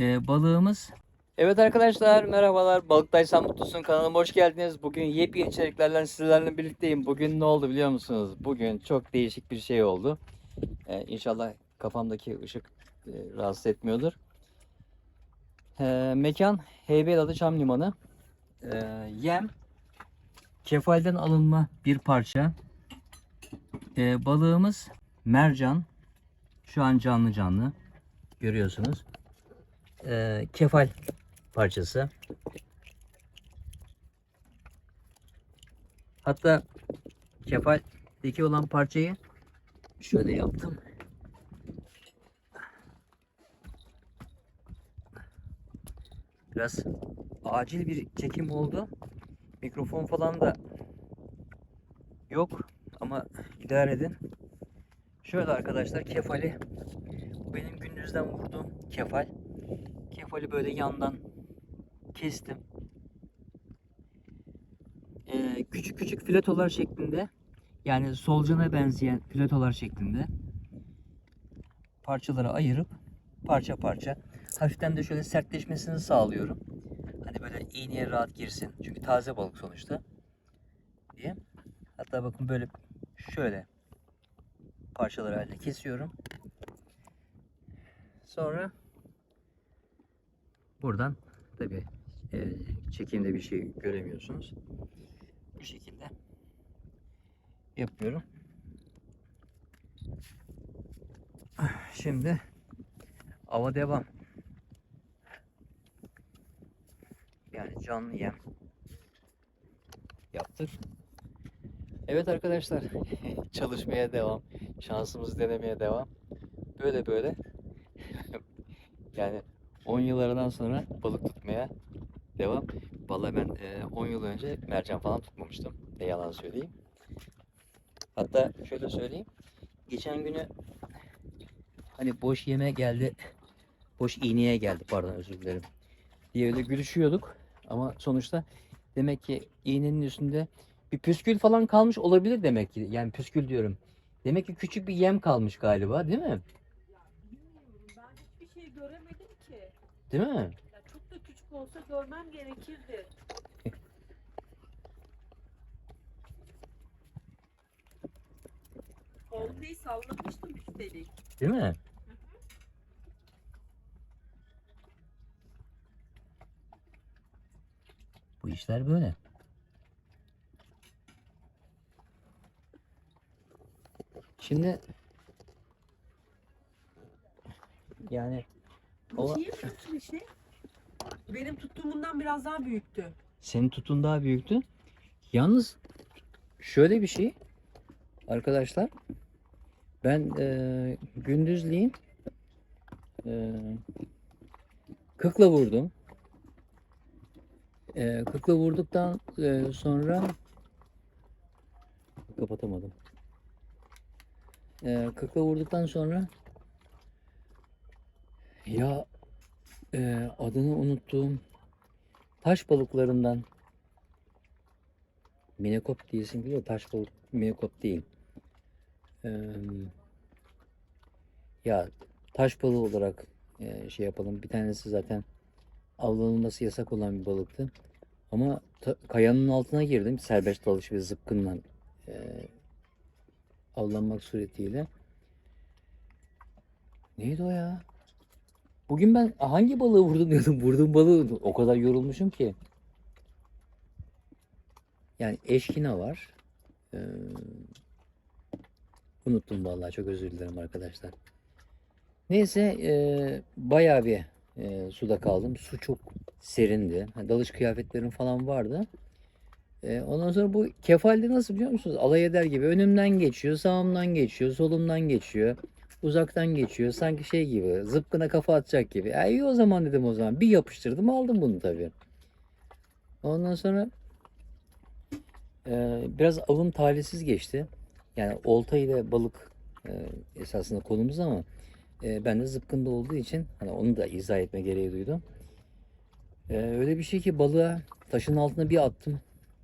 Ee, balığımız. Evet arkadaşlar merhabalar. Balıktaysan mutlusun kanalıma hoş geldiniz. Bugün yepyeni içeriklerle sizlerle birlikteyim. Bugün ne oldu biliyor musunuz? Bugün çok değişik bir şey oldu. Ee, inşallah kafamdaki ışık e, rahatsız etmiyordur. Ee, mekan Heybeliada Çam Limanı. Ee, yem kefalden alınma bir parça. Ee, balığımız mercan. Şu an canlı canlı görüyorsunuz. Ee, kefal parçası. Hatta kefaldeki olan parçayı şöyle yaptım. Biraz acil bir çekim oldu. Mikrofon falan da yok ama idare edin. Şöyle arkadaşlar kefali benim gündüzden vurduğum kefal. Kefali böyle yandan kestim. Ee, küçük küçük filetolar şeklinde yani solucana benzeyen filetolar şeklinde parçalara ayırıp parça parça hafiften de şöyle sertleşmesini sağlıyorum. Hani böyle iğneye rahat girsin. Çünkü taze balık sonuçta. diye. Hatta bakın böyle şöyle parçalar halinde kesiyorum. Sonra buradan tabi çekimde bir şey göremiyorsunuz. Bu şekilde yapıyorum. Şimdi ava devam. Yani canlı yem yaptık. Evet arkadaşlar çalışmaya devam. Şansımızı denemeye devam. Böyle böyle yani 10 yıllardan sonra balık tutmaya devam. Vallahi ben e, 10 yıl önce mercan falan tutmamıştım. Ne yalan söyleyeyim. Hatta şöyle söyleyeyim. Geçen günü hani boş yeme geldi. Boş iğneye geldi pardon özür dilerim. Diye öyle gülüşüyorduk. Ama sonuçta demek ki iğnenin üstünde bir püskül falan kalmış olabilir demek ki. Yani püskül diyorum. Demek ki küçük bir yem kalmış galiba değil mi? Bilmiyorum. Ben hiçbir şey göremedim ki. Değil mi? Ya çok da küçük olsa görmem gerekirdi. Oltayı sallamıştım üstelik. Değil mi? Bu işler böyle. Şimdi yani Ola- niye büyük bir şey? Benim tuttuğumdan biraz daha büyüktü. senin tutun daha büyüktü. Yalnız şöyle bir şey arkadaşlar ben eee gündüzleyin eee kıkla vurdum. Eee kıkla vurduktan eee, sonra kapatamadım. Eee kıkla vurduktan sonra ya eee, adını unuttuğum taş balıklarından Minekop diyesin geliyor. Taş balık minekop değil. Eee, ya taş balığı olarak eee, şey yapalım. Bir tanesi zaten avlanılması yasak olan bir balıktı. Ama kayanın altına girdim. Serbest dalış ve zıpkınla eee, avlanmak suretiyle. Neydi o ya? Bugün ben hangi balığı vurdum diyordum. Vurduğum balığı o kadar yorulmuşum ki. Yani eşkina var. Ee, unuttum vallahi çok özür dilerim arkadaşlar. Neyse e, bayağı bir e, suda kaldım. Su çok serindi. Dalış kıyafetlerim falan vardı. E, ondan sonra bu kefalde nasıl biliyor musunuz? Alay eder gibi önümden geçiyor, sağımdan geçiyor, solumdan geçiyor. Uzaktan geçiyor. Sanki şey gibi zıpkına kafa atacak gibi. Ya iyi o zaman dedim o zaman. Bir yapıştırdım aldım bunu tabii. Ondan sonra ee, biraz avım talihsiz geçti. Yani olta ile balık e, esasında konumuz ama e, ben de zıpkında olduğu için hani onu da izah etme gereği duydum. Ee, öyle bir şey ki balığa taşın altına bir attım.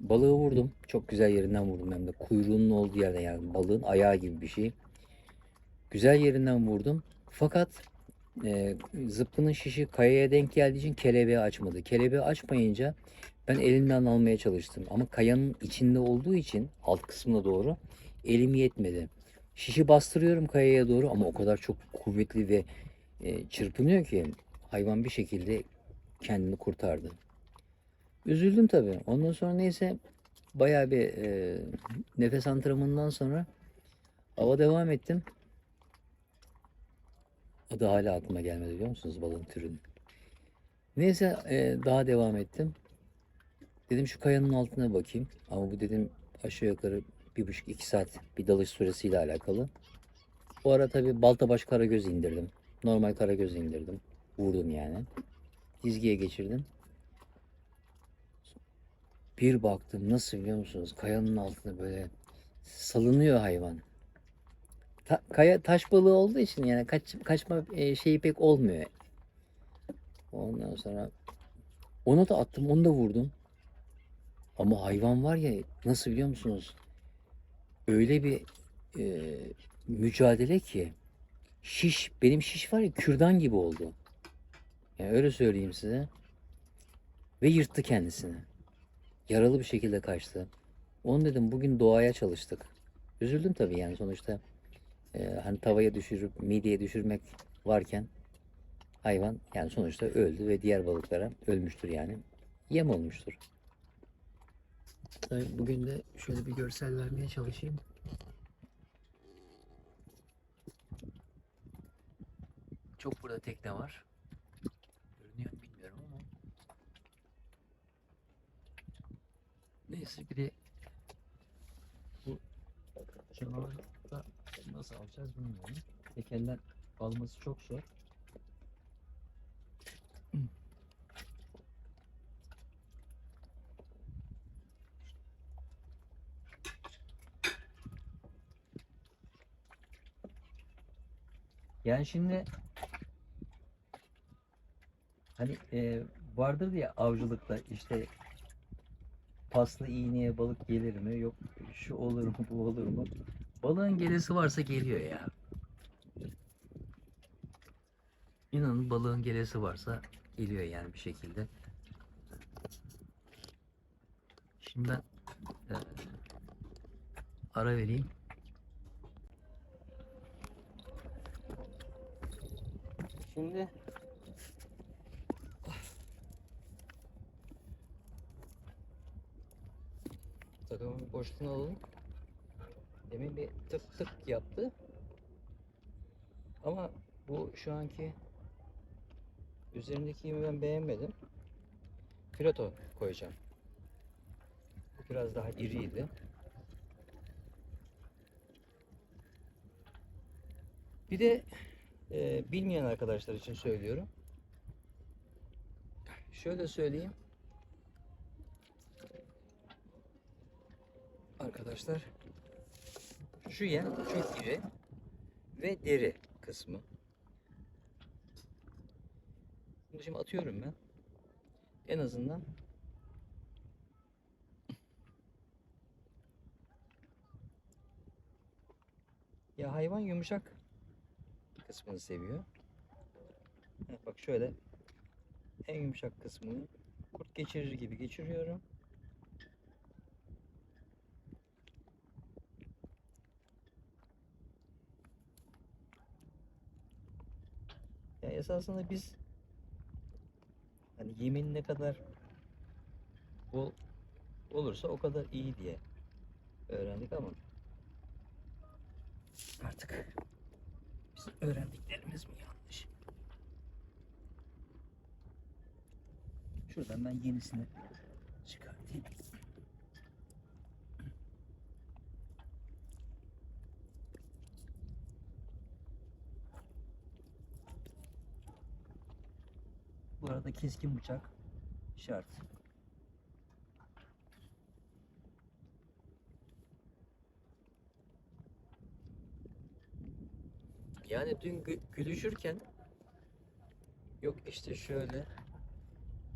Balığı vurdum. Çok güzel yerinden vurdum hem de. Kuyruğunun olduğu yerde yani balığın ayağı gibi bir şey. Güzel yerinden vurdum. Fakat e, zıpkının şişi kayaya denk geldiği için kelebeği açmadı. Kelebeği açmayınca ben elimden almaya çalıştım. Ama kayanın içinde olduğu için alt kısmına doğru elim yetmedi. Şişi bastırıyorum kayaya doğru ama o kadar çok kuvvetli ve e, çırpınıyor ki hayvan bir şekilde kendini kurtardı. Üzüldüm tabii. Ondan sonra neyse bayağı bir e, nefes antrenmanından sonra ava devam ettim. Adı hala aklıma gelmedi biliyor musunuz balığın türünün. Neyse e, daha devam ettim. Dedim şu kayanın altına bakayım. Ama bu dedim aşağı yukarı bir buçuk iki saat bir dalış süresiyle alakalı. Bu ara tabi baltabaş karagöz indirdim. Normal karagöz indirdim. Vurdum yani. Dizgiye geçirdim. Bir baktım nasıl biliyor musunuz? Kayanın altında böyle salınıyor hayvan. Ta- kaya taş balığı olduğu için yani kaç, kaçma e, şeyi pek olmuyor. Ondan sonra onu da attım, onu da vurdum. Ama hayvan var ya nasıl biliyor musunuz? Öyle bir e, mücadele ki şiş benim şiş var ya kürdan gibi oldu. Yani öyle söyleyeyim size. Ve yırttı kendisini. Yaralı bir şekilde kaçtı. Onu dedim bugün doğaya çalıştık. Üzüldüm tabii yani sonuçta e, hani tavaya düşürüp mideye düşürmek varken hayvan yani sonuçta öldü ve diğer balıklara ölmüştür yani. Yem olmuştur. Bugün de şöyle bir görsel vermeye çalışayım. Çok burada tekne var. Görünüyor bilmiyorum ama. Neyse bir de bu canavarı da nasıl alacağız bilmiyorum. Tekerler alması çok zor. Yani şimdi hani e, vardır ya avcılıkta işte paslı iğneye balık gelir mi? Yok şu olur mu bu olur mu? Balığın gelesi varsa geliyor ya. İnanın balığın gelesi varsa geliyor yani bir şekilde. Şimdi ben e, ara vereyim. Şimdi takımın boşluğunu alalım. Demin bir tık tık yaptı. Ama bu şu anki üzerindeki ben beğenmedim. Plato koyacağım. Bu biraz daha iriydi. Bir de e, bilmeyen arkadaşlar için söylüyorum. Şöyle söyleyeyim. Arkadaşlar şu yem çok iri ve deri kısmı. Bunu şimdi atıyorum ben. En azından ya hayvan yumuşak kısmını seviyor. Bak şöyle en yumuşak kısmını kurt geçirir gibi geçiriyorum. Esasında biz hani yemin ne kadar bol olursa o kadar iyi diye öğrendik ama artık bizim öğrendiklerimiz mi yanlış? Şuradan ben yenisini Bu arada keskin bıçak şart. Yani dün gü- gülüşürken yok işte şöyle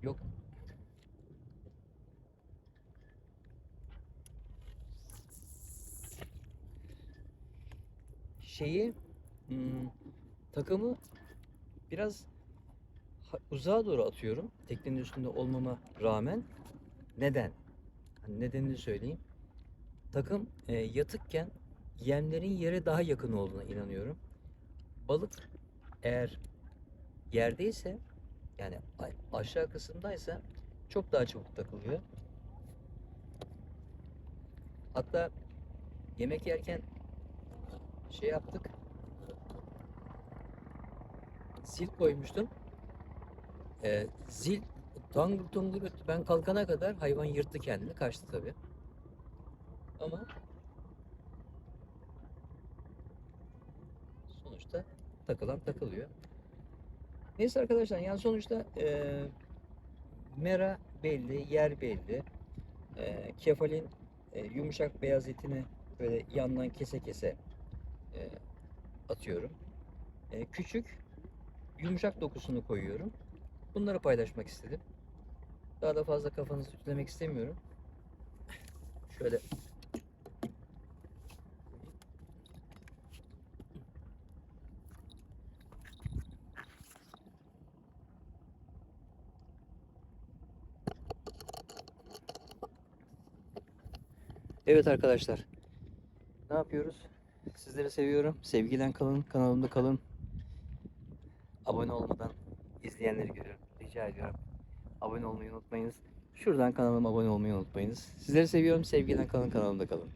yok şeyi hmm, takımı biraz uzağa doğru atıyorum. Teknenin üstünde olmama rağmen. Neden? Hani nedenini söyleyeyim. Takım e, yatıkken yemlerin yere daha yakın olduğuna inanıyorum. Balık eğer yerdeyse yani aşağı kısımdaysa çok daha çabuk takılıyor. Hatta yemek yerken şey yaptık. Zil koymuştum. Ee, zil tangır tungur öttü. Ben kalkana kadar hayvan yırttı kendini. Kaçtı tabii. Ama sonuçta takılan takılıyor. Neyse arkadaşlar yani sonuçta eee, mera belli, yer belli. Eee, kefalin e, yumuşak beyaz etini böyle yandan kese kese e, atıyorum. E, küçük yumuşak dokusunu koyuyorum. Bunları paylaşmak istedim. Daha da fazla kafanızı ütülemek istemiyorum. Şöyle Evet arkadaşlar. Ne yapıyoruz? Sizleri seviyorum. Sevgiyle kalın. Kanalımda kalın. Abone olmadan izleyenleri görüyorum. Rica ediyorum. Abone olmayı unutmayınız. Şuradan kanalıma abone olmayı unutmayınız. Sizleri seviyorum. Sevgiyle kalın. Kanalımda kalın.